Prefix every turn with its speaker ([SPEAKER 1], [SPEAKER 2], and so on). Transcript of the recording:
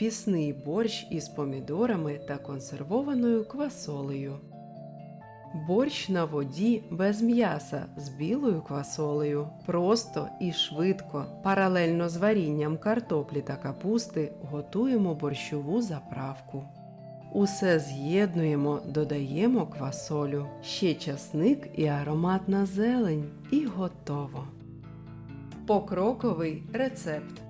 [SPEAKER 1] пісний борщ із помідорами та консервованою квасолею. Борщ на воді без м'яса з білою квасолею. Просто і швидко. Паралельно з варінням картоплі та капусти готуємо борщову заправку. Усе з'єднуємо, додаємо квасолю, ще часник і ароматна зелень, і готово. Покроковий рецепт.